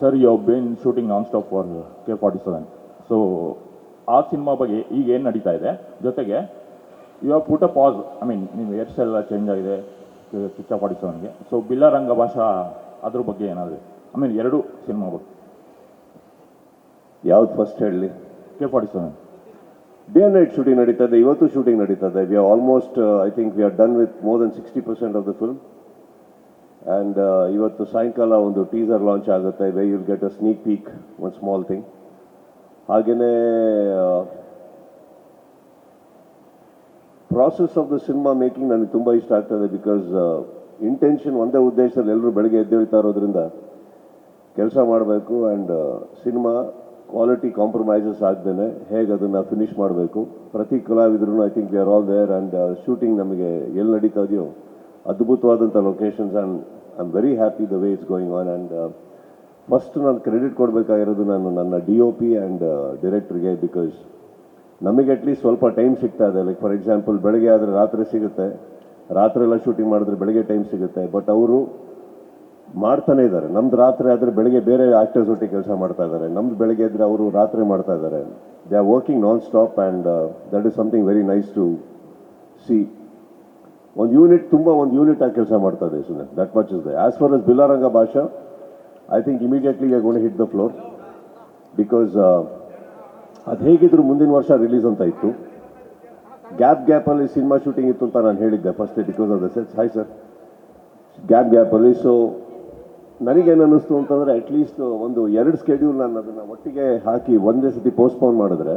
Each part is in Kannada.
Sir you been shooting non stop for K forty seven so ಆ ಸಿನಿಮಾ ಬಗ್ಗೆ ಈಗ ಏನು ನಡೀತಾ ಇದೆ? ಜೊತೆಗೆ you were put a pause I mean ನಿಮ್ಮ ಏರ್ಸ್ ಎಲ್ಲ ಚೇಂಜ್ ಆಗಿದೆ ಕಿಚ್ಚ ಫಾರ್ಟಿ ಸೆವೆನ್ಗೆ ಸೊ ಬಿಲ್ಲರಂಗ ಭಾಷಾ ಅದ್ರ ಬಗ್ಗೆ ಏನಾದರೂ ಐ ಮೀನ್ ಎರಡು ಸಿನಿಮಾ ಬಗ್ಗೆ ಯಾವ್ದು ಫಸ್ಟ್ ಹೇಳಲಿ K forty seven day night shooting ಇದೆ ಇವತ್ತು ಶೂಟಿಂಗ್ ಇದೆ. We are almost I think we are done with more than sixty percent of the film and ಇವತ್ತು ಸಾಯಂಕಾಲ ಒಂದು ಟೀಸರ್ ಲಾಂಚ್ ಆಗುತ್ತೆ where you'll get a sneak peek one small thing ಹಾಗೆಯೇ process of the cinema making ನನಗೆ ತುಂಬ ಇಷ್ಟ ಆಗ್ತದೆ ಬಿಕಾಸ್ ಇಂಟೆನ್ಷನ್ ಒಂದೇ ಉದ್ದೇಶದಲ್ಲಿ ಎಲ್ಲರೂ ಬೆಳಗ್ಗೆ ಎದ್ದೇಳ್ತಾ ಇರೋದ್ರಿಂದ ಕೆಲಸ ಮಾಡಬೇಕು ಆ್ಯಂಡ್ ಸಿನಿಮಾ ಕ್ವಾಲಿಟಿ ಕಾಂಪ್ರಮೈಸಸ್ ಆಗ್ದೇನೆ ಹೇಗೆ ಅದನ್ನು ಫಿನಿಷ್ ಮಾಡಬೇಕು. ಪ್ರತಿ ಕಲಾವಿದ್ರು I think we are all there and shooting ನಮಗೆ ಎಲ್ಲಿ ನಡೀತಾ ಇದೆಯೋ ಅದ್ಭುತವಾದಂಥ locations and I am very happy the way is going on and first ನಾನು ಕ್ರೆಡಿಟ್ ಕೊಡಬೇಕಾಗಿರೋದು ನಾನು ನನ್ನ ಡಿ ಒ ಪಿ ಆ್ಯಂಡ್ ಡೈರೆಕ್ಟ್ರಿಗೆ ಬಿಕಾಸ್ ನಮಗೆ ಅಟ್ಲೀಸ್ಟ್ ಸ್ವಲ್ಪ ಟೈಮ್ ಸಿಗ್ತಾ ಇದೆ. ಲೈಕ್ ಫಾರ್ ಎಕ್ಸಾಂಪಲ್ ಬೆಳಗ್ಗೆ ಆದರೆ ರಾತ್ರಿ ಸಿಗುತ್ತೆ. ರಾತ್ರಿ ಎಲ್ಲ ಶೂಟಿಂಗ್ ಮಾಡಿದ್ರೆ ಬೆಳಗ್ಗೆ ಟೈಮ್ ಸಿಗುತ್ತೆ. ಬಟ್ ಅವರು ಮಾಡ್ತಾನೆ ಇದ್ದಾರೆ. ನಮ್ದು ರಾತ್ರಿ ಆದರೆ ಬೆಳಗ್ಗೆ ಬೇರೆ ಆಕ್ಟರ್ಸ್ ಒಟ್ಟಿಗೆ ಕೆಲಸ ಮಾಡ್ತಾ ಇದ್ದಾರೆ. ನಮ್ದು ಬೆಳಗ್ಗೆ ಇದ್ದರೆ ಅವರು ರಾತ್ರಿ ಮಾಡ್ತಾ ಇದ್ದಾರೆ. They are working non stop and that is something very nice to see ಒಂದು ಯೂನಿಟ್ ತುಂಬ ಒಂದು ಯೂನಿಟ್ ಆಗಿ ಕೆಲಸ ಮಾಡ್ತಾ ಇದೆ that much is the as far as Billa Ranga ಭಾಷಾ I think immediately gonna hit the floor because ಅದು ಹೇಗಿದ್ರು ಮುಂದಿನ ವರ್ಷ ರಿಲೀಸ್ ಅಂತ ಇತ್ತು. ಗ್ಯಾಪ್ ಗ್ಯಾಪಲ್ಲಿ ಸಿನಿಮಾ ಶೂಟಿಂಗ್ ಇತ್ತು ಅಂತ ನಾನು ಹೇಳಿದ್ದೆ first because of the sets hi sir gap ಗ್ಯಾಪಲ್ಲಿ ಸೊ ನನಗೇನು ಅನ್ನಿಸ್ತು ಅಂತಂದರೆ ಅಟ್ಲೀಸ್ಟ್ ಒಂದು ಎರಡು ಸ್ಕೆಡ್ಯೂಲ್ ನಾನು ಅದನ್ನು ಒಟ್ಟಿಗೆ ಹಾಕಿ ಒಂದೇ ಸತಿ ಪೋಸ್ಟ್ಪೋನ್ ಮಾಡಿದ್ರೆ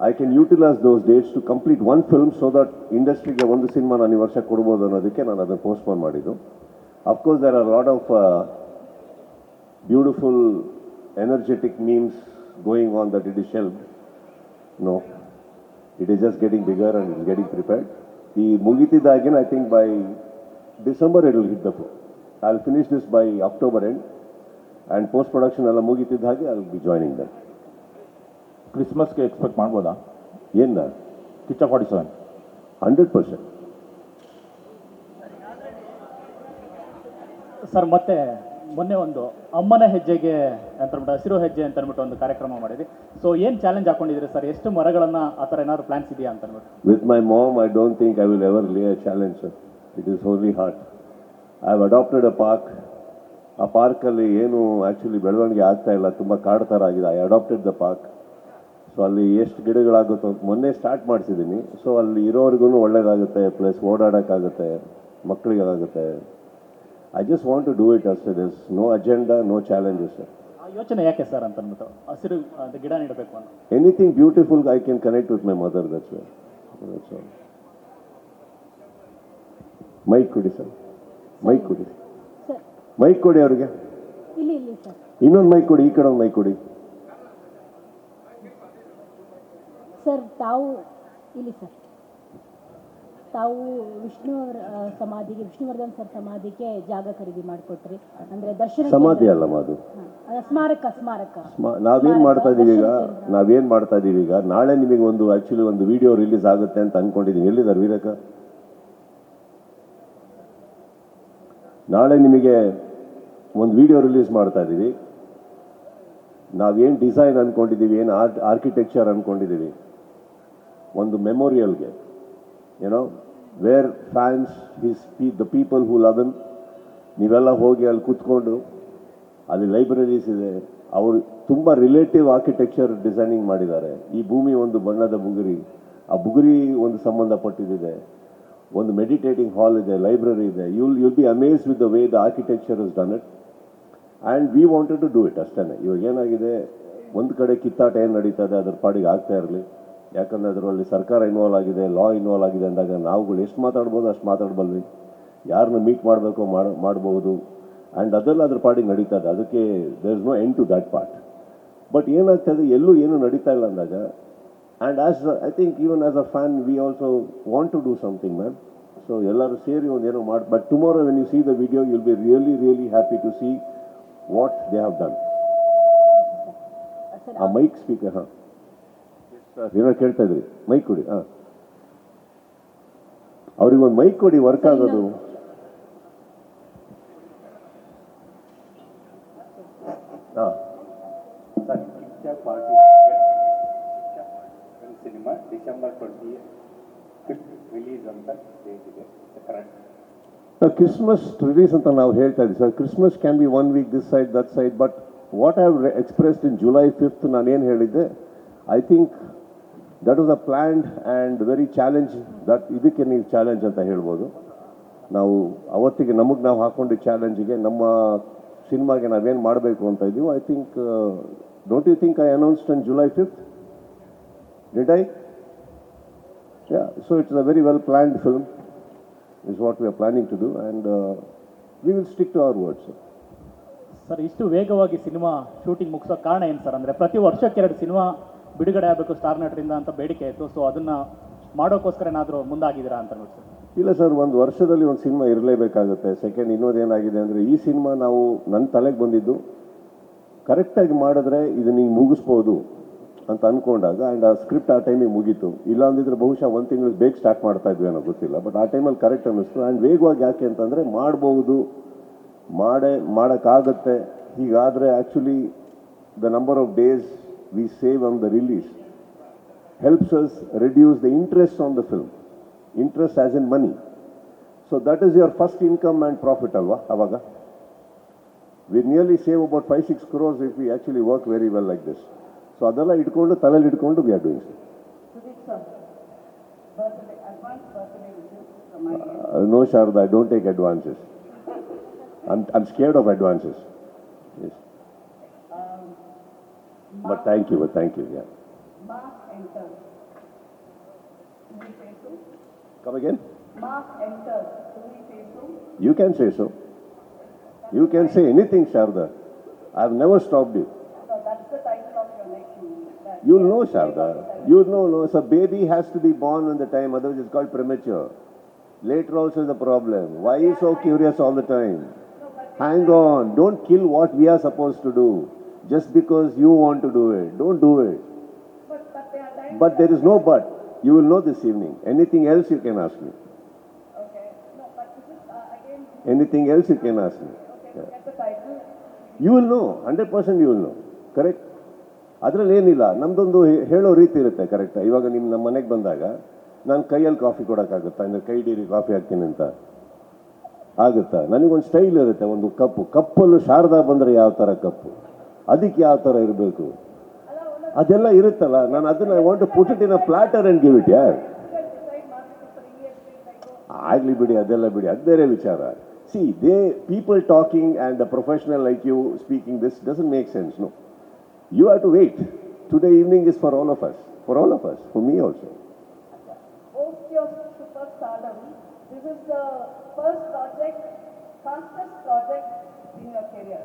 I can utilise those dates to complete one film so that ಇಂಡಸ್ಟ್ರಿಗೆ ಒಂದು ಸಿನಿಮಾ ನಾನು ಈ ವರ್ಷ ಕೊಡ್ಬೋದು ಅನ್ನೋದಕ್ಕೆ ನಾನು ಅದನ್ನು ಪೋಸ್ಟ್ಪೋನ್ ಮಾಡಿದ್ದು. Of course there are lot of beautiful energetic memes going on that it is shelf no it is just getting bigger and is getting prepared ಈ ಮುಗಿತಿದ್ದಾಗಿನ I think by December it will hit the floor I will finish this by October end and post production ಎಲ್ಲ ಮುಗಿತಿದ್ದ ಹಾಗೆ I will be joining that ಕ್ರಿಸ್ಮಸ್ಗೆ expect ಮಾಡ್ಬೋದಾ? ಏನು Kichcha forty seven hundred percent sir ಮತ್ತೆ ಮೊನ್ನೆ ಒಂದು ಅಮ್ಮನ ಹೆಜ್ಜೆಗೆ ಅಂತ ಅಂದ್ಬಿಟ್ಟು ಹಸಿರು ಹೆಜ್ಜೆ ಅಂತ ಅಂದ್ಬಿಟ್ಟು ಒಂದು ಕಾರ್ಯಕ್ರಮ ಮಾಡಿದ್ವಿ. ಸೊ ಏನು ಚಾಲೆಂಜ್ ಹಾಕೊಂಡಿದ್ದೀರಿ ಸರ್? ಎಷ್ಟು ಮರಗಳನ್ನ ಆ ಥರ ಏನಾದ್ರು ಪ್ಲಾನ್ಸ್ ಇದೆಯಾ ಅಂತ ಅಂದ್ಬಿಟ್ಟು? With my mom I don't think I will ever lay a challenge sir it is only heart I have adopted a park ಆ ಪಾರ್ಕಲ್ಲಿ ಏನು ಆ್ಯಕ್ಚುಲಿ ಬೆಳವಣಿಗೆ ಆಗ್ತಾ ಇಲ್ಲ. ತುಂಬ ಕಾಡು ಥರ ಆಗಿದೆ. I adopted the park so ಅಲ್ಲಿ ಎಷ್ಟು ಗಿಡಗಳಾಗುತ್ತೋ ಅಂತ ಮೊನ್ನೆ ಸ್ಟಾರ್ಟ್ ಮಾಡಿಸಿದ್ದೀನಿ ಸೊ ಅಲ್ಲಿ ಇರೋರಿಗೂ ಒಳ್ಳೆಯದಾಗುತ್ತೆ ಪ್ಲಸ್ ಓಡಾಡೋಕ್ಕಾಗುತ್ತೆ ಮಕ್ಕಳಿಗಾಗುತ್ತೆ I just want to do it ಅಷ್ಟೇ this no agenda no challenges sir ಆ ಯೋಚನೆ ಯಾಕೆ ಸರ್ ಅಂತ ಅಂದ್ಬಿಟ್ಟು ಹಸಿರು ಅದು ಗಿಡ ನೀಡಬೇಕು ಅಂತ. Anything beautiful I can connect with my mother that's that's all mike ಕೊಡಿ ಸರ್ ಮೈಕ್ ಕೊಡಿ. ಸರ್ ಮೈಕ್ ಕೊಡಿ ಅವರಿಗೆ. ಇಲ್ಲಿ ಇಲ್ಲಿ ಸರ್. ಇನ್ನೊಂದು ಮೈಕ್ ಕೊಡಿ ಈ ಕಡೆ ಒಂದು ಮೈಕ್ ಕೊಡಿ. ಸರ್ ತಾವು ಇಲ್ಲಿ ಸರ್. ತಾವು ವಿಷ್ಣು ಅವ್ರ, ಸಮಾಧಿಗೆ ವಿಷ್ಣುವರ್ಧನ್ ಸರ್ ಸಮಾಧಿಗೆ ಜಾಗ ಖರೀದಿ ಮಾಡಿಕೊಟ್ರಿ. ಅಂದ್ರೆ ದರ್ಶನ ಸಮಾಧಿ ಅಲ್ಲ ಅದು ಸ್ಮಾರಕ ಸ್ಮಾರಕ. ಸ್ಮ- ನಾವೇನ್ ಮಾಡ್ತಾ ಇದೀವಿ ಈಗ? ನಾವೇನ್ ಮಾಡ್ತಾ ಇದೀವಿ ಈಗ? ನಾಳೆ ನಿಮಗೆ ಒಂದು ಆಕ್ಚುಲಿ ಒಂದು ವಿಡಿಯೋ ರಿಲೀಸ್ ಆಗುತ್ತೆ ಅಂತ ಅನ್ಕೊಂಡಿದ್ದೀನಿ ಎಲ್ಲಿದ್ದಾರೆ ವೀರಕ ನಾಳೆ ನಿಮಗೆ ಒಂದು ವಿಡಿಯೋ ರಿಲೀಸ್ ಮಾಡ್ತಾ ಇದ್ದೀವಿ ನಾವೇನು ಡಿಸೈನ್ ಅಂದ್ಕೊಂಡಿದ್ದೀವಿ ಏನು ಆರ್ಟ್ ಆರ್ಕಿಟೆಕ್ಚರ್ ಅನ್ಕೊಂಡಿದ್ದೀವಿ ಒಂದು ಮೆಮೋರಿಯಲ್ಗೆ ಏನೋ where fans his P the people who love him ನೀವೆಲ್ಲ ಹೋಗಿ ಅಲ್ಲಿ ಕೂತ್ಕೊಂಡು, ಅಲ್ಲಿ ಲೈಬ್ರರೀಸ್ ಇದೆ, ಅವರು ತುಂಬ ರಿಲೇಟಿವ್ ಆರ್ಕಿಟೆಕ್ಚರ್ ಡಿಸೈನಿಂಗ್ ಮಾಡಿದ್ದಾರೆ. ಈ ಭೂಮಿ ಒಂದು ಬಣ್ಣದ ಬುಗುರಿ, ಆ ಬುಗುರಿ ಒಂದು ಸಂಬಂಧಪಟ್ಟಿದೆ ಒಂದು ಮೆಡಿಟೇಟಿಂಗ್ ಹಾಲ್ ಇದೆ ಲೈಬ್ರರಿ ಇದೆ. You'll you'll be amazed with the way the architecture is done it and we wanted to do it ಅಷ್ಟೇ ಇವಾಗ ಏನಾಗಿದೆ, ಒಂದು ಕಡೆ ಕಿತ್ತಾಟ ಏನು ನಡೀತಾ ಇದೆ ಅದರ ಪಾಡಿಗೆ ಆಗ್ತಾ ಇರಲಿ. ಯಾಕಂದರೆ ಅದರಲ್ಲಿ ಸರ್ಕಾರ ಇನ್ವಾಲ್ವ್ ಆಗಿದೆ ಲಾ ಇನ್ವಾಲ್ವ್ ಆಗಿದೆ ಅಂದಾಗ ನಾವುಗಳು ಎಷ್ಟು ಮಾತಾಡ್ಬೋದು ಅಷ್ಟು ಮಾತಾಡ್ಬಲ್ವಿ. ಯಾರನ್ನ ಮೀಟ್ ಮಾಡಬೇಕು ಮಾಡಬಹುದು ಮಾಡ್ಬೋದು. ಆ್ಯಂಡ್ ಅದೆಲ್ಲ ಅದ್ರ ಪಾಡಿಗೆ ಇದೆ. ಅದಕ್ಕೆ there is no end to that part but ಏನಾಗ್ತದೆ ಎಲ್ಲೂ ಏನು ನಡೀತಾ ಇಲ್ಲ ಅಂದಾಗ and as I think even as a fan we also want to do something ma'am so ಎಲ್ಲರೂ ಸೇರಿ ಒಂದು ಏನೋ ಮಾಡಿ but tomorrow when you see the video you'll be really really happy to see what they have done ಆ ಮೈಕ್ ಸ್ಪೀಕರ್ ಹಾಂ. ಏನೋ ಕೇಳ್ತಾ ಇದ್ರಿ. ಮೈಕ್ ಕೊಡಿ ಹಾಂ. ಅವ್ರಿಗೆ ಒಂದು ಮೈಕ್ ಕೊಡಿ ವರ್ಕ್ ಆಗೋದು. ಹಾಂ. Party cinema December twenty fifth release ಅಂತ ಡೇಟ್ ಇದೆ. ಕರೆಕ್ಟ್ ಕ್ರಿಸ್ಮಸ್ ರಿಲೀಸ್ ಅಂತ ನಾವು ಹೇಳ್ತಾ ಇದ್ದೀವಿ sir Christmas can be one week this side that side but what have expressed in July fifth ನಾನೇನು ಹೇಳಿದ್ದೆ I think that was a planned and very challenge that ಇದಕ್ಕೆ ನೀವು ಚಾಲೆಂಜ್ ಅಂತ ಹೇಳ್ಬೋದು. ನಾವು ಅವತ್ತಿಗೆ ನಮಗೆ ನಾವು ಹಾಕ್ಕೊಂಡು ಚಾಲೆಂಜಿಗೆ ನಮ್ಮ ಸಿನಿಮಾಗೆ ನಾವೇನು ಮಾಡಬೇಕು ಅಂತ ಇದ್ದೀವಿ I think don't you think I announced on July fifth did I yeah so it's a very well planned film is what we are planning to do and we will stick to our words. Sir ಇಷ್ಟು ವೇಗವಾಗಿ ಸಿನಿಮಾ ಶೂಟಿಂಗ್ ಮುಗಿಸೋ ಕಾರಣ ಏನು ಸರ್ ಅಂದರೆ ಪ್ರತಿ ವರ್ಷಕ್ಕೆ ಎರಡು ಸಿನಿಮಾ ಬಿಡುಗಡೆ ಆಗಬೇಕು ಸ್ಟಾರ್ ನಟರಿಂದ ಅಂತ ಬೇಡಿಕೆ ಇತ್ತು. ಸೊ ಅದನ್ನು ಮಾಡೋಕ್ಕೋಸ್ಕರ ಏನಾದರೂ ಮುಂದಾಗಿದ್ದೀರಾ ಅಂತ ಸರ್ ಇಲ್ಲ ಸರ್ ಒಂದು ವರ್ಷದಲ್ಲಿ ಒಂದು ಸಿನಿಮಾ ಇರಲೇಬೇಕಾಗುತ್ತೆ. ಸೆಕೆಂಡ್ ಇನ್ನೊಂದೇನಾಗಿದೆ ಅಂದರೆ, ಈ ಸಿನಿಮಾ ನಾವು ನನ್ನ ತಲೆಗೆ ಬಂದಿದ್ದು. ಕರೆಕ್ಟಾಗಿ ಮಾಡಿದ್ರೆ ಇದು ನೀವು ಮುಗಿಸ್ಬೋದು ಅಂತ ಅಂದ್ಕೊಂಡಾಗ ಆ್ಯಂಡ್ ಆ ಸ್ಕ್ರಿಪ್ಟ್ ಆ ಟೈಮಿಗೆ ಮುಗೀತು. ಇಲ್ಲ ಅಂದಿದ್ರೆ ಬಹುಶಃ ಒಂದು ತಿಂಗಳು ಬೇಗ ಸ್ಟಾರ್ಟ್ ಮಾಡ್ತಾ ಇದ್ವಿ ಅನ್ನೋ ಗೊತ್ತಿಲ್ಲ. ಬಟ್ ಆ ಟೈಮಲ್ಲಿ ಕರೆಕ್ಟ್ ಅನ್ನಿಸ್ತು. ಆ್ಯಂಡ್ ವೇಗವಾಗಿ ಯಾಕೆ ಅಂತಂದರೆ, ಮಾಡ್ಬೋದು. ಮಾಡೇ, ಮಾಡೋಕ್ಕಾಗತ್ತೆ. ಹೀಗಾದರೆ actually the number of days We save on the release helps us reduce the interest on the film. Interest as in money. So that is your first income and profit, alva, avaga. We nearly save about 5 6 crores if we actually work very well like this. So ಅದೆಲ್ಲ ಇಟ್ಕೊಂಡು ತಲೆಯಲ್ಲಿ ಇಟ್ಕೊಂಡು we are doing so. Uh, no, Sharda, I don't take advances. I'm, I'm scared of But thank you, but thank you, yeah. Mark enters. Do we say so? Come again? Mark enters. Do we say so? You can say so. You can say anything, Sharda. I've never stopped you. No, that's the title of your next movie. You'll know, Sharda. You know, no. So baby has to be born on the time, otherwise it's called premature. Later also is a problem. Why are you so curious all the time? Hang on. Don't kill what we are supposed to do just because you want to do it. Don't do it. But, but there. But there is no but. You will know this evening. Anything else you can ask me. Okay. No, but this is uh, again. Anything else you can ask me. Okay, look at You will know. Will know hundred percent you will know correct ಅದರಲ್ಲಿ ಏನಿಲ್ಲ ನಮ್ದೊಂದು ಹೇ- ಹೇಳೋ ರೀತಿ ಇರುತ್ತೆ ಕರೆಕ್ಟ್ ಇವಾಗ ನಿಮ್ಮ ನಮ್ಮ ಮನೆಗೆ ಬಂದಾಗ ನಾನು ಕೈಯಲ್ಲಿ ಕಾಫಿ ಕೊಡೋಕ್ಕಾಗುತ್ತಾ ಅಂದರೆ ಕೈ ಡೀರಿ ಕಾಫಿ ಹಾಕ್ತೀನಿ ಅಂತ ಆಗುತ್ತಾ ನನಗೊಂದು ಸ್ಟೈಲ್ ಇರುತ್ತೆ ಒಂದು ಕಪ್ಪು ಕಪ್ಪಲ್ಲೂ ಶಾರದಾ ಬಂದರೆ ಯಾವ ಥರ ಕಪ್ಪು ಅದಕ್ಕೆ ಯಾವ ಥರ ಇರಬೇಕು? ಅದೆಲ್ಲ ಇರುತ್ತಲ್ಲ ನಾನು ಅದನ್ನ I want to put it in a platter and give it ಯಾರ್ ಆಗಲಿ ಬಿಡಿ ಅದೆಲ್ಲ ಬಿಡಿ ಅದು ಬೇರೆ ವಿಚಾರ. See they people talking and the professional like you speaking this doesn't make sense no you have to wait today evening is for all of us for all of us for me also Post your superstardom. This is the first project, fastest project in your career.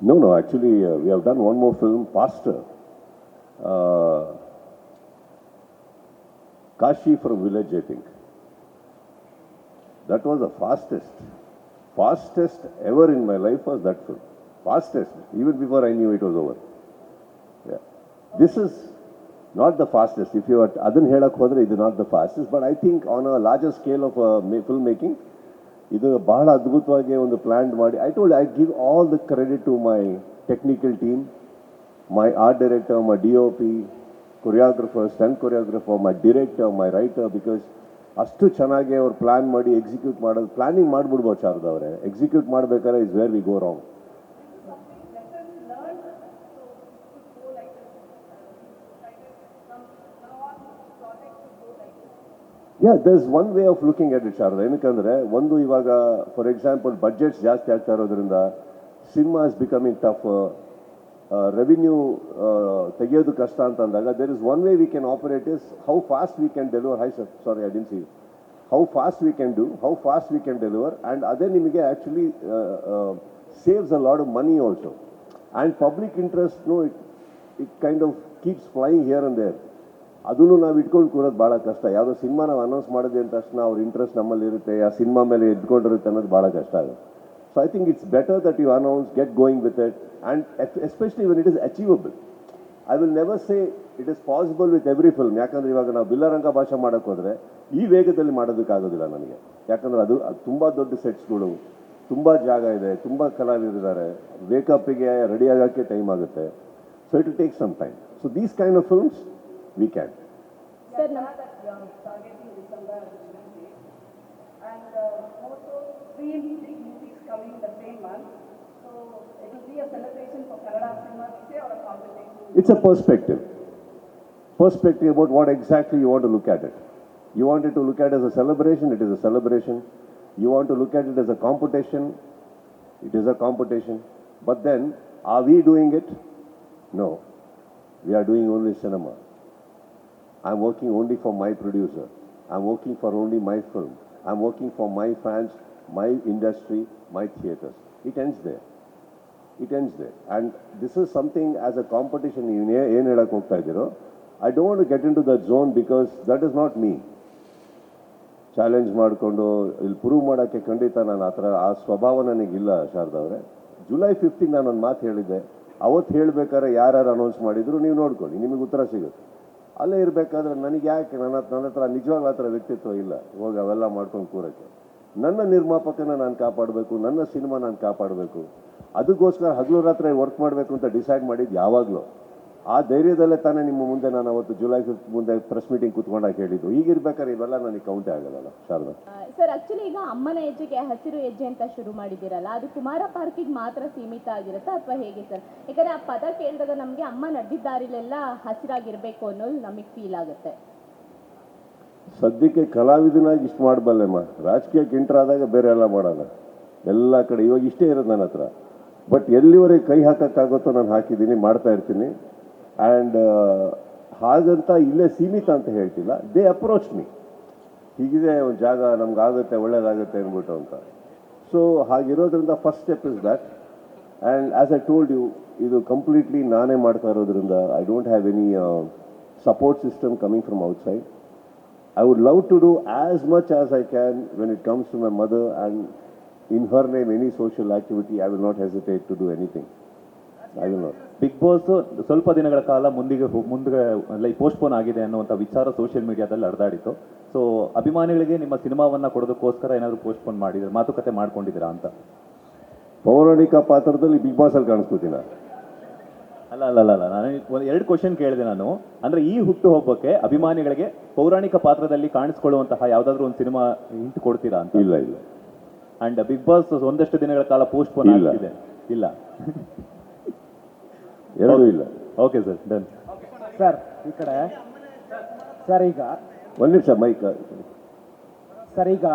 No, no, actually, uh, we have done one more film, Pastor. Uh, Kashi from village, I think. That was the fastest, fastest ever in my life was that film. Fastest, even before I knew it was over. Yeah. This is not the fastest. If you are, adhan hela khodra, it is not the fastest. But I think on a larger scale of uh, filmmaking, ಇದು ಬಹಳ ಅದ್ಭುತವಾಗಿ ಒಂದು ಪ್ಲ್ಯಾನ್ ಮಾಡಿ. I told I give all the credit to my technical team my art director my D O P choreographer stunt choreographer my director my writer because ಅಷ್ಟು ಚೆನ್ನಾಗಿ ಅವ್ರು ಪ್ಲ್ಯಾನ್ ಮಾಡಿ ಎಕ್ಸಿಕ್ಯೂಟ್ ಮಾಡೋದು ಪ್ಲಾನಿಂಗ್ ಮಾಡಿಬಿಡ್ಬೋದು ಶಾರದಾ ಅವರೇ. ಎಕ್ಸಿಕ್ಯೂಟ್ ಮಾಡಬೇಕಾದ್ರೆ is where we go wrong yeah there is one way of looking at it Sharada ಏನಕ್ಕಂದ್ರೆ, ಒಂದು ಇವಾಗ ಫಾರ್ ಎಕ್ಸಾಂಪಲ್ ಬಜೆಟ್ಸ್ ಜಾಸ್ತಿ ಆಗ್ತಾ ಇರೋದ್ರಿಂದ cinema is becoming tough revenue ತೆಗೆಯೋದು ಕಷ್ಟ ಅಂತ ಅಂದಾಗ there is one way we can operate is how fast we can deliver hi sir sorry I didn't see how fast we can do how fast we can deliver and ಅದೇ ನಿಮಗೆ actually saves a lot of money also and public ಇಂಟ್ರೆಸ್ಟ್ನು it it kind of keeps flying here and there ಅದನ್ನು ನಾವು ಇಟ್ಕೊಂಡು ಕೂರೋದು ಭಾಳ ಕಷ್ಟ. ಯಾವುದೋ ಸಿನಿಮಾ ನಾವು ಅನೌನ್ಸ್ ಮಾಡಿದೆ ಅಂತ ತಕ್ಷಣ ಅವ್ರ ಇಂಟ್ರೆಸ್ಟ್ ನಮ್ಮಲ್ಲಿ ಇರುತ್ತೆ ಆ ಸಿನಿಮಾ ಮೇಲೆ ಇಟ್ಕೊಂಡಿರುತ್ತೆ ಅನ್ನೋದು ಭಾಳ ಕಷ್ಟ ಆಗುತ್ತೆ. So I think it's better that you announce get going with it and especially when it is achievable I will never say it is possible with every film ಯಾಕಂದರೆ ಇವಾಗ ನಾವು ಬಿಲ್ಲರಂಗ ಭಾಷೆ ಮಾಡೋಕ್ಕೆ ಹೋದರೆ ಈ ವೇಗದಲ್ಲಿ ಮಾಡೋದಕ್ಕಾಗೋದಿಲ್ಲ ನನಗೆ ಯಾಕಂದರೆ ಅದು ಅದು ತುಂಬ ದೊಡ್ಡ ಸೆಟ್ಸ್ಗಳು, ತುಂಬ ಜಾಗ ಇದೆ, ತುಂಬ ಕಲಾವಿದರಿದ್ದಾರೆ ವೇಕಪ್ಪಿಗೆ ರೆಡಿ ಆಗೋಕ್ಕೆ ಟೈಮ್ ಆಗುತ್ತೆ. So it take some time so these kind of films weekend. And also It's a perspective. Perspective about what exactly you want to look at it. You want it to look at it as a celebration, it is a celebration. You want to look at it as a competition, it is a competition. But then, are we doing it? No. We are doing only cinema. I'm working only for my producer. I'm working for only my film. I'm working for my fans, my industry, my theaters. It ends there. Ends they and this is something as a competition ನೀವು ಏನು ಹೇಳಕ್ಕೆ ಹೋಗ್ತಾ ಇದ್ದೀರೋ I don't get into that zone because that is not me challenge ಮಾಡಿಕೊಂಡು ಇಲ್ಲಿ ಪ್ರೂವ್ ಮಾಡೋಕ್ಕೆ ಖಂಡಿತ ನಾನು ಆ ಥರ ಆ ಸ್ವಭಾವ ನನಗಿಲ್ಲ ಶಾರದಾ ಅವರೇ ಜುಲೈ ಫಿಫ್ಟಿಗೆ ನಾನು ಒಂದು ಮಾತು ಹೇಳಿದ್ದೆ ಅವತ್ತು ಹೇಳಬೇಕಾದ್ರೆ ಯಾರ್ಯಾರು ಅನೌನ್ಸ್ ಮಾಡಿದ್ರು ನೀವು ನೋಡ್ಕೊಳ್ಳಿ ನಿಮಗೆ ಉತ್ತರ ಸಿಗುತ್ತೆ ಅಲ್ಲೇ ಇರಬೇಕಾದ್ರೆ ನನಗೆ ಯಾಕೆ ನನ್ನ ನನ್ನ ಹತ್ರ ನಿಜವಾಗ್ಲೂ ಆ ವ್ಯಕ್ತಿತ್ವ ಇಲ್ಲ? ಹೋಗಿ ಅವೆಲ್ಲ ಮಾಡ್ಕೊಂಡು ಕೂರಕ್ಕೆ. ನನ್ನ ನಿರ್ಮಾಪಕನ ನಾನು ಕಾಪಾಡಬೇಕು, ನನ್ನ ಸಿನಿಮಾ ನಾನು ಕಾಪಾಡಬೇಕು. ಅದಕ್ಕೋಸ್ಕರ ಹಗಲು ರಾತ್ರಿ ವರ್ಕ್ ಮಾಡಬೇಕು ಅಂತ ಡಿಸೈಡ್ ಮಾಡಿದ್ದು ಯಾವಾಗಲೂ. ಆ ಧೈರ್ಯದಲ್ಲೇ ತಾನೇ ನಿಮ್ಮ ಮುಂದೆ ನಾನು ಅವತ್ತು ಜುಲೈ ಫಿಫ್ತ್ ಮುಂದೆ ಪ್ರೆಸ್ ಮೀಟಿಂಗ್ ಕೂತ್ಕೊಂಡಾಗ ಹೇಳಿದ್ದು. ಈಗಿರ್ಬೇಕಾದ್ರೆ ಇವೆಲ್ಲ ನನಗೆ ಕೌಂಟೇ ಆಗಲ್ಲ ಶಾರದಾ. ಸರ್ ಆಕ್ಚುಲಿ ಈಗ ಅಮ್ಮನ ಹೆಜ್ಜೆಗೆ ಹಸಿರು ಹೆಜ್ಜೆ ಅಂತ ಶುರು ಮಾಡಿದ್ದೀರಲ್ಲ ಅದು ಕುಮಾರ ಪಾರ್ಕಿಗೆ ಮಾತ್ರ ಸೀಮಿತ ಆಗಿರುತ್ತೆ ಅಥವಾ ಹೇಗೆ ಸರ್ ಯಾಕಂದ್ರೆ ಆ ಪದ ಕೇಳಿದಾಗ ನಮಗೆ ಅಮ್ಮ ನಡೆದಿದ್ದಾರಿಲೆಲ್ಲ ಹಸಿರಾಗಿರ್ಬೇಕು ಅನ್ನೋದು ನಮಗೆ ಫೀಲ್ ಆಗುತ್ತೆ. ಸದ್ಯಕ್ಕೆ ಕಲಾವಿದನಾಗಿ ಇಷ್ಟು ಮಾಡಬಲ್ಲೆಮ್ಮ ರಾಜಕೀಯಕ್ಕೆ ಎಂಟ್ರ್ ಆದಾಗ ಬೇರೆ ಎಲ್ಲ ಮಾಡಲ್ಲ. ಎಲ್ಲ ಕಡೆ ಇವಾಗ ಇಷ್ಟೇ ಇರೋದು ನನ್ನ ಹತ್ರ. ಬಟ್ ಎಲ್ಲಿವರೆಗೆ ಕೈ ಹಾಕೋಕ್ಕಾಗುತ್ತೋ ನಾನು ಹಾಕಿದ್ದೀನಿ ಮಾಡ್ತಾ ಇರ್ತೀನಿ. ಆ್ಯಂಡ್ ಹಾಗಂತ ಇಲ್ಲೇ ಸೀಮಿತ ಅಂತ ಹೇಳ್ತಿಲ್ಲ. ದೇ ಅಪ್ರೋಚ್ ಮೀ ಹೀಗಿದೆ ಒಂದು ಜಾಗ ನಮ್ಗೆ ಆಗುತ್ತೆ ಒಳ್ಳೇದಾಗುತ್ತೆ ಅಂದ್ಬಿಟ್ಟು ಅಂತ. So ಹಾಗಿರೋದ್ರಿಂದ first step is that and as I told you ಇದು ಕಂಪ್ಲೀಟ್ಲಿ ನಾನೇ ಮಾಡ್ತಾ ಇರೋದ್ರಿಂದ I don't have any support system coming from outside I would love to do as much as I can when it comes to my mother and in her name any social activity I will not hesitate to do anything. Bigg Boss ಸ್ವಲ್ಪ ದಿನಗಳ ಕಾಲ ಮುಂದಿಗೆ ಮುಂದೆ ಲೈಕ್ ಪೋಸ್ಟ್ಪೋನ್ ಆಗಿದೆ ಅನ್ನುವಂಥ ವಿಚಾರ ಸೋಷಿಯಲ್ ಮೀಡಿಯಾದಲ್ಲಿ ಹರಿದಾಡಿತ್ತು ಸೊ ಅಭಿಮಾನಿಗಳಿಗೆ ನಿಮ್ಮ ಸಿನಿಮಾವನ್ನ ಕೊಡೋದಕ್ಕೋಸ್ಕರ ಏನಾದರೂ ಪೋಸ್ಟ್ಪೋನ್ ಮಾಡಿದ್ರೆ ಮಾತುಕತೆ ಮಾಡ್ಕೊಂಡಿದ್ದೀರಾ ಅಂತ? ಪೌರಾಣಿಕ ಪಾತ್ರದಲ್ಲಿ ಬಿಗ್ ಬಾಸ್ ಅಲ್ಲಿ ಅಲ್ಲ ಅಲ್ಲ ಅಲ್ಲ ಅಲ್ಲ. ನಾನು ಒಂದು ಎರಡು ಕ್ವಶನ್ ಕೇಳಿದೆ ನಾನು. ಅಂದ್ರೆ ಈ ಹುಟ್ಟು ಹಬ್ಬಕ್ಕೆ ಅಭಿಮಾನಿಗಳಿಗೆ ಪೌರಾಣಿಕ ಪಾತ್ರದಲ್ಲಿ ಕಾಣಿಸ್ಕೊಳ್ಳುವಂತಹ ಯಾವುದಾದ್ರೂ ಒಂದು ಸಿನಿಮಾ ಹಿಂಟ್ ಕೊಡ್ತೀರಾ ಅಂತ? ಇಲ್ಲ ಇಲ್ಲ. ಅಂಡ್ ಬಿಗ್ ಬಾಸ್ ಒಂದಷ್ಟು ದಿನಗಳ ಕಾಲ ಪೋಸ್ಟ್ಪೋನ್ ಇಲ್ಲ. ಇಲ್ಲ. ಎರಡೂ ಇಲ್ಲ. Okay sir done. ಸರ್ ಈ ಕಡೆ. ಸರ್ ಈಗ. ಒಂದು ನಿಮಿಷ ಮೈಕ್. ಸರ್ ಈಗ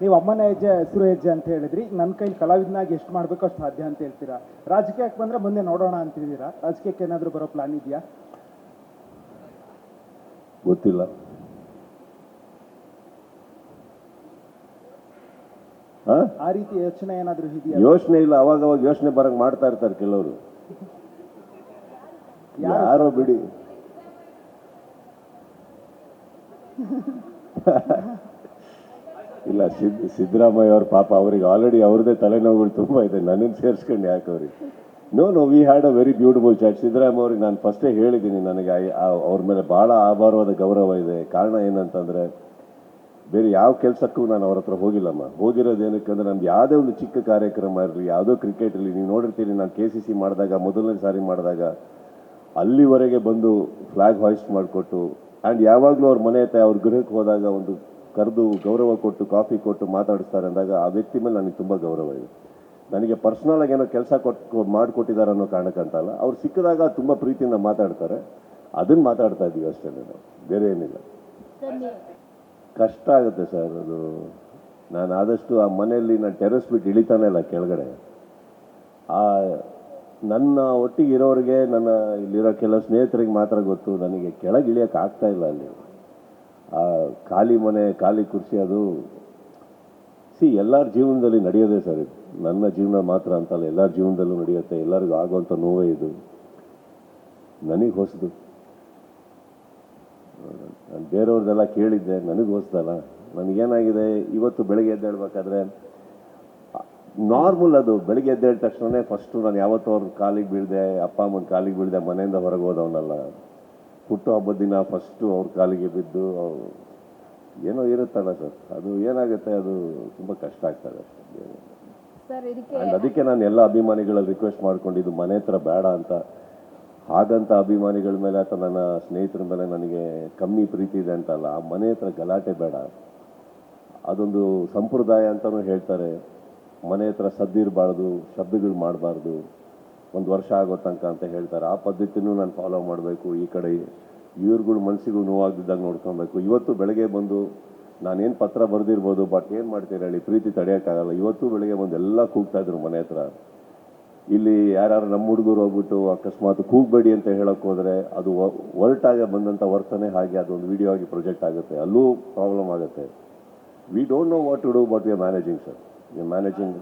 ನೀವು ಅಮ್ಮನ ಹೆಜ್ಜೆ ಹೆಸರು ಹೆಜ್ಜೆ ಅಂತ ಹೇಳಿದ್ರಿ. ನನ್ನ ಕೈಲಿ ಕಲಾವಿದನಾಗಿ ಎಷ್ಟು ಮಾಡಬೇಕು ಅಷ್ಟು ಸಾಧ್ಯ ಅಂತ ಹೇಳ್ತೀರಾ? ರಾಜಕೀಯಕ್ಕೆ ಬಂದ್ರೆ ಮುಂದೆ ನೋಡೋಣ ಅಂತಿದ್ದೀರಾ? ರಾಜಕೀಯಕ್ಕೆ ಏನಾದರೂ ಬರೋ ಪ್ಲಾನ್ ಇದೆಯಾ? ಗೊತ್ತಿಲ್ಲ. ಹಾ ಆ ರೀತಿ ಯೋಚನೆ ಏನಾದರೂ ಇದೆಯಾ? ಯೋಚನೆ ಇಲ್ಲ ಅವಾಗ ಅವಾಗ ಯೋಚನೆ ಬರಂಗ್ ಮಾಡ್ತಾ ಇರ್ತಾರೆ ಕೆಲವರು. ಯಾರೋ ಬಿಡಿ? ಇಲ್ಲ ಸಿದ್ ಸಿದ್ದರಾಮಯ್ಯ ಅವ್ರ ಪಾಪ ಅವ್ರಿಗೆ ಆಲ್ರೆಡಿ ಅವ್ರದೇ ತಲೆನೋವುಗಳು ತುಂಬ ಇದೆ. ನನ್ನನ್ನು ಸೇರಿಸ್ಕೊಂಡು ಯಾಕೆ ಅವ್ರಿಗೆ? No no we had a very beautiful chat Siddaramaiah ಅವ್ರಿಗೆ ನಾನು ಫಸ್ಟೇ ಹೇಳಿದ್ದೀನಿ ನನಗೆ ಅವ್ರ ಮೇಲೆ ಭಾಳ ಆಭಾರವಾದ ಗೌರವ ಇದೆ. ಕಾರಣ ಏನಂತಂದರೆ ಬೇರೆ ಯಾವ ಕೆಲಸಕ್ಕೂ ನಾನು ಅವ್ರ ಹತ್ರ ಹೋಗಿಲ್ಲಮ್ಮ. ಹೋಗಿರೋದು ಏನಕ್ಕಂದ್ರೆ ನಮ್ದು ಯಾವುದೇ ಒಂದು ಚಿಕ್ಕ ಕಾರ್ಯಕ್ರಮ ಇರಲಿ ಯಾವುದೋ ಕ್ರಿಕೆಟ್ ಇರಲಿ ನೀವು ನೋಡಿರ್ತೀರಿ ನಾನು ಕೆ ಸಿ ಸಿ ಮಾಡಿದಾಗ ಮೊದಲನೇ ಸಾರಿ ಮಾಡಿದಾಗ ಅಲ್ಲಿವರೆಗೆ ಬಂದು ಫ್ಲಾಗ್ ಹಾಯ್ಸ್ಟ್ ಮಾಡಿಕೊಟ್ಟು ಆ್ಯಂಡ್ ಯಾವಾಗಲೂ ಅವ್ರ ಮನೆ ಹತ್ರ ಅವ್ರ ಗೃಹಕ್ಕೆ ಹೋದಾಗ ಒಂದು ಕರೆದು ಗೌರವ ಕೊಟ್ಟು, ಕಾಫಿ ಕೊಟ್ಟು ಮಾತಾಡಿಸ್ತಾರೆ ಅಂದಾಗ ಆ ವ್ಯಕ್ತಿ ಮೇಲೆ ನನಗೆ ತುಂಬ ಗೌರವ ಇದೆ. ನನಗೆ ಪರ್ಸ್ನಲ್ ಆಗಿ ಏನೋ ಕೆಲಸ ಕೊಟ್ಟು ಮಾಡಿಕೊಟ್ಟಿದ್ದಾರೆ ಅನ್ನೋ ಕಾರಣಕ್ಕಂತಲ್ಲ ಅವ್ರು ಸಿಕ್ಕಿದಾಗ ತುಂಬ ಪ್ರೀತಿಯಿಂದ ಮಾತಾಡ್ತಾರೆ. ಅದನ್ನು ಮಾತಾಡ್ತಾ ಇದ್ದೀವಿ ಅಷ್ಟೇ ನಾವು ಬೇರೆ ಏನಿಲ್ಲ. ಕಷ್ಟ ಆಗುತ್ತೆ ಸರ್ ಅದು. ನಾನು ಆದಷ್ಟು ಆ ಮನೆಯಲ್ಲಿ ನಾನು ಟೆರೆಸ್ ಬಿಟ್ಟು ಇಳಿತಾನೆ ಇಲ್ಲ ಕೆಳಗಡೆ. ಆ ನನ್ನ ಒಟ್ಟಿಗೆ ಇರೋರಿಗೆ ನನ್ನ ಇಲ್ಲಿರೋ ಕೆಲವು ಸ್ನೇಹಿತರಿಗೆ ಮಾತ್ರ ಗೊತ್ತು, ನನಗೆ ಕೆಳಗೆ ಇಳಿಯೋಕೆ ಆಗ್ತಾ ಇಲ್ಲ ಅಲ್ಲಿ. ಆ ಖಾಲಿ ಮನೆ, ಖಾಲಿ ಕುರ್ಚಿ ಅದು. ಸಿ, ಎಲ್ಲರ ಜೀವನದಲ್ಲಿ ನಡೆಯೋದೇ ಸರ್ ಇದು. ನನ್ನ ಜೀವನ ಮಾತ್ರ ಅಂತಲ್ಲ, ಎಲ್ಲರ ಜೀವನದಲ್ಲೂ ನಡೆಯುತ್ತೆ, ಎಲ್ಲರಿಗೂ ಆಗುವಂಥ ನೋವೇ ಇದು. ನನಗೆ ಹೊಸದು. ನಾನು ಬೇರೆಯವ್ರದ್ದೆಲ್ಲ ಕೇಳಿದ್ದೆ, ನನಗೆ ಹೊಸದಲ್ಲ. ನನಗೇನಾಗಿದೆ? ಇವತ್ತು ಬೆಳಗ್ಗೆ ಎದ್ದೇಳ್ಬೇಕಾದ್ರೆ ನಾರ್ಮಲ್ ಅದು ಬೆಳಿಗ್ಗೆ ಎದ್ದೇಳಿದ ತಕ್ಷಣನೇ ಫಸ್ಟು ನಾನು ಯಾವತ್ತೂ ಅವ್ರ ಕಾಲಿಗೆ ಬೀಳಿದೆ ಅಪ್ಪ ಅಮ್ಮನ ಕಾಲಿಗೆ ಬೀಳಿದೆ ಮನೆಯಿಂದ ಹೊರಗೆ ಹೋದವನಲ್ಲ. ಹುಟ್ಟು ಹಬ್ಬದ ದಿನ ಫಸ್ಟು ಅವ್ರ ಕಾಲಿಗೆ ಬಿದ್ದು ಅವರು ಏನೋ ಇರುತ್ತಲ್ಲ ಸರ್ ಅದು ಏನಾಗುತ್ತೆ ಅದು ತುಂಬ ಕಷ್ಟ ಆಗ್ತದೆ. ಅಷ್ಟೇ ಆ್ಯಂಡ್ ಅದಕ್ಕೆ ನಾನು ಎಲ್ಲ ಅಭಿಮಾನಿಗಳಲ್ಲಿ ರಿಕ್ವೆಸ್ಟ್ ಮಾಡ್ಕೊಂಡಿದ್ದು ಮನೆ ಹತ್ರ ಬೇಡ ಅಂತ ಹಾಗಂತ ಅಭಿಮಾನಿಗಳ ಮೇಲೆ ಅಥವಾ ನನ್ನ ಸ್ನೇಹಿತರ ಮೇಲೆ ನನಗೆ ಕಮ್ಮಿ ಪ್ರೀತಿ ಇದೆ ಅಂತಲ್ಲ ಆ ಮನೆ ಹತ್ರ ಗಲಾಟೆ ಬೇಡ. ಅದೊಂದು ಸಂಪ್ರದಾಯ ಅಂತಲೂ ಹೇಳ್ತಾರೆ. ಮನೆ ಹತ್ರ ಸದ್ದಿರಬಾರ್ದು ಶಬ್ದಗಳು ಮಾಡಬಾರ್ದು, ಒಂದು ವರ್ಷ ಆಗೋ ತನಕ ಅಂತ ಹೇಳ್ತಾರೆ. ಆ ಪದ್ಧತಿನೂ ನಾನು ಫಾಲೋ ಮಾಡಬೇಕು. ಈ ಕಡೆ ಇವ್ರುಗಳು ಮನಸ್ಸಿಗೂ ನೋವಾಗಿದ್ದಾಗ ನೋಡ್ಕೊಬೇಕು. ಇವತ್ತು ಬೆಳಗ್ಗೆ ಬಂದು ನಾನೇನು ಪತ್ರ ಬರೆದಿರ್ಬೋದು ಬಟ್ ಏನು ಮಾಡ್ತೀರ ಹೇಳಿ, ಪ್ರೀತಿ ತಡೆಯೋಕ್ಕಾಗಲ್ಲ ಇವತ್ತು ಬೆಳಗ್ಗೆ ಬಂದು ಎಲ್ಲ ಕೂಗ್ತಾಯಿದ್ರು ಮನೆ ಹತ್ರ. ಇಲ್ಲಿ ಯಾರ್ಯಾರು ನಮ್ಮ ಹುಡುಗರು ಹೋಗ್ಬಿಟ್ಟು ಅಕಸ್ಮಾತ್ ಕೂಗಬೇಡಿ ಅಂತ ಹೇಳೋಕ್ಕೋದ್ರೆ ಅದು ವರ್ಟಾಗಿ ಬಂದಂಥ ವರ್ತನೆ ಹಾಗೆ ಅದೊಂದು ವಿಡಿಯೋ ಆಗಿ ಪ್ರೊಜೆಕ್ಟ್ ಆಗುತ್ತೆ. ಅಲ್ಲೂ ಪ್ರಾಬ್ಲಮ್ ಆಗುತ್ತೆ. We don't know what to do but we are managing sir we are managing